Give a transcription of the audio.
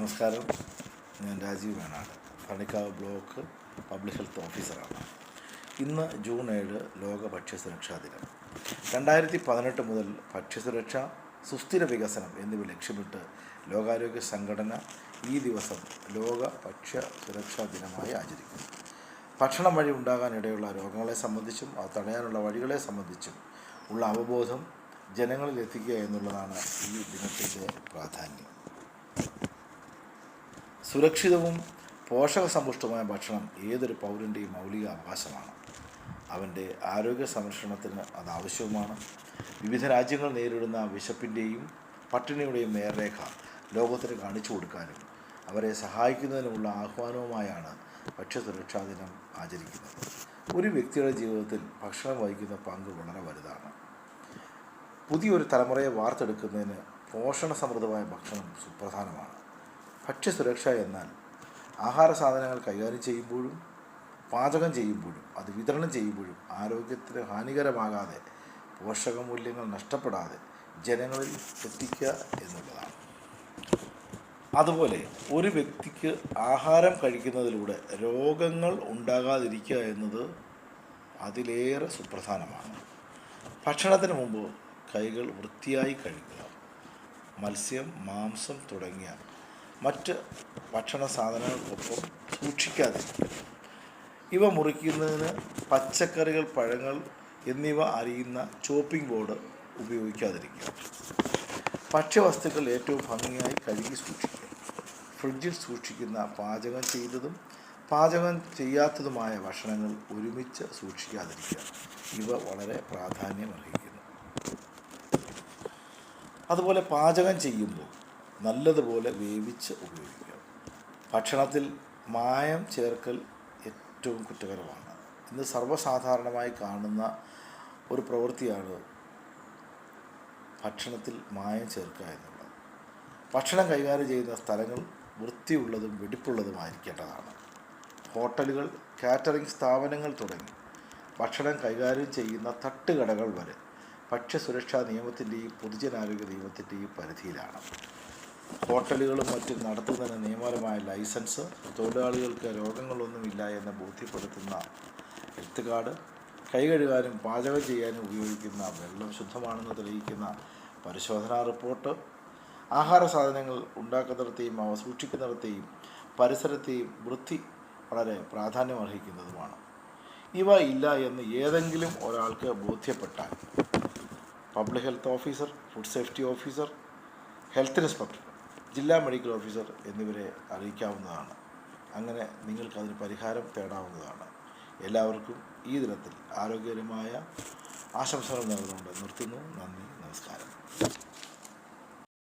നമസ്കാരം. ഞാൻ Rajeev Menad Panikkavu block public health ഓഫീസറാണ്. ഇന്ന് ജൂൺ ഏഴ് ലോക ഭക്ഷ്യസുരക്ഷാ ദിനം. രണ്ടായിരത്തി പതിനെട്ട് മുതൽ ഭക്ഷ്യസുരക്ഷ സുസ്ഥിര വികസനം എന്നിവ ലക്ഷ്യമിട്ട് ലോകാരോഗ്യ സംഘടന ഈ ദിവസം ലോക ഭക്ഷ്യ സുരക്ഷാ ദിനമായി ആചരിക്കുന്നു. ഭക്ഷണം വഴി ഉണ്ടാകാനിടയുള്ള രോഗങ്ങളെ സംബന്ധിച്ചും അത് തടയാനുള്ള വഴികളെ സംബന്ധിച്ചും ഉള്ള അവബോധം ജനങ്ങളിൽ എത്തിക്കുക എന്നുള്ളതാണ് ഈ ദിനത്തിന്റെ പ്രാധാന്യം. സുരക്ഷിതവും പോഷകസമ്പുഷ്ടവുമായ ഭക്ഷണം ഏതൊരു പൗരന്റെയും മൗലിക അവകാശമാണ്. അവന്റെ ആരോഗ്യ സംരക്ഷണത്തിന് അത് ആവശ്യവുമാണ്. വിവിധ രാജ്യങ്ങൾ നേരിടുന്ന വിശപ്പിന്റെയും പട്ടിണിയുടെയും നേർരേഖ ലോകത്തിന് കാണിച്ചു കൊടുക്കാനും അവരെ സഹായിക്കുന്നതിനുമുള്ള ആഹ്വാനവുമായാണ് ഭക്ഷ്യസുരക്ഷാ ദിനം ആചരിക്കുന്നത്. ഒരു വ്യക്തിയുടെ ജീവിതത്തിൽ ഭക്ഷണം വഹിക്കുന്ന പങ്ക് വളരെ വലുതാണ്. പുതിയൊരു തലമുറയെ വാർത്തെടുക്കുന്നതിന് പോഷണസമൃദ്ധമായ ഭക്ഷണം സുപ്രധാനമാണ്. ഭക്ഷ്യസുരക്ഷ എന്നാൽ ആഹാര സാധനങ്ങൾ കൈകാര്യം ചെയ്യുമ്പോഴും പാചകം ചെയ്യുമ്പോഴും അത് വിതരണം ചെയ്യുമ്പോഴും ആരോഗ്യത്തിന് ഹാനികരമാകാതെ പോഷകമൂല്യങ്ങൾ നഷ്ടപ്പെടാതെ ജനങ്ങളിൽ എത്തിക്കുക എന്നുള്ളതാണ്. അതുപോലെ ഒരു വ്യക്തിക്ക് ആഹാരം കഴിക്കുന്നതിലൂടെ രോഗങ്ങൾ ഉണ്ടാകാതിരിക്കുക എന്നത് അതിലേറെ സുപ്രധാനമാണ്. ഭക്ഷണത്തിന് മുമ്പ് കൈകൾ വൃത്തിയായി കഴുകുക മത്സ്യം മാംസം തുടങ്ങിയ മറ്റ് ഭക്ഷണ സാധനങ്ങൾക്കൊപ്പം സൂക്ഷിക്കാതിരിക്കുക ഇവ മുറിക്കുന്നതിന് പച്ചക്കറികൾ പഴങ്ങൾ എന്നിവ അറിയുന്ന ചോപ്പിംഗ് ബോർഡ് ഉപയോഗിക്കാതിരിക്കുക. ഭക്ഷ്യവസ്തുക്കൾ ഏറ്റവും ഭംഗിയായി കഴുകി സൂക്ഷിക്കുക. ഫ്രിഡ്ജിൽ സൂക്ഷിക്കുന്ന പാചകം ചെയ്തതും പാചകം ചെയ്യാത്തതുമായ ഭക്ഷണങ്ങൾ ഒരുമിച്ച് സൂക്ഷിക്കാതിരിക്കുക. ഇവ വളരെ പ്രാധാന്യമർഹിക്കുന്നു. അതുപോലെ പാചകം ചെയ്യുമ്പോൾ നല്ലതുപോലെ വേവിച്ച് ഉപയോഗിക്കുക. ഭക്ഷണത്തിൽ മായം ചേർക്കൽ ഏറ്റവും കുറ്റകരമാണ്. ഇന്ന് സർവസാധാരണമായി കാണുന്ന ഒരു പ്രവൃത്തിയാണ് ഭക്ഷണത്തിൽ മായം ചേർക്കുക എന്നുള്ളത്. ഭക്ഷണം കൈകാര്യം ചെയ്യുന്ന സ്ഥലങ്ങൾ വൃത്തിയുള്ളതും വെടിപ്പുള്ളതുമായിരിക്കേണ്ടതാണ്. ഹോട്ടലുകൾ കാറ്ററിംഗ് സ്ഥാപനങ്ങൾ തുടങ്ങി ഭക്ഷണം കൈകാര്യം ചെയ്യുന്ന തട്ടുകടകൾ വരെ ഭക്ഷ്യസുരക്ഷാ നിയമത്തിന്റെയും പൊതുജനാരോഗ്യ നിയമത്തിന്റെയും പരിധിയിലാണ്. ഹോട്ടലുകളും മറ്റും നടത്തുന്നതിന് നിയമപരമായ ലൈസൻസ് തൊഴിലാളികൾക്ക് രോഗങ്ങളൊന്നുമില്ല എന്ന് ബോധ്യപ്പെടുത്തുന്ന ഹെൽത്ത് കാർഡ് കൈ കഴുകാനും പാചകം ചെയ്യാനും ഉപയോഗിക്കുന്ന വെള്ളം ശുദ്ധമാണെന്ന് തെളിയിക്കുന്ന പരിശോധനാ റിപ്പോർട്ട് ആഹാര സാധനങ്ങൾ ഉണ്ടാക്കുന്നിടത്തെയും അവ സൂക്ഷിക്കുന്നിടത്തെയും പരിസരത്തെയും വൃത്തി വളരെ പ്രാധാന്യം അർഹിക്കുന്നതുമാണ് ഇവ ഇല്ല എന്ന് ഏതെങ്കിലും ഒരാൾക്ക് ബോധ്യപ്പെട്ടാൽ. Public health officer food safety officer health inspector. ജില്ലാ മെഡിക്കൽ ഓഫീസർ എന്നിവരെ അറിയിക്കാവുന്നതാണ്. അങ്ങനെ നിങ്ങൾക്ക് അതിന് പരിഹാരം തേടാവുന്നതാണ്. എല്ലാവർക്കും ഈ ദിനത്തിൽ ആരോഗ്യകരമായ ആശംസകൾ നേർന്നുകൊണ്ട് നിർത്തുന്നു. നന്ദി. നമസ്കാരം.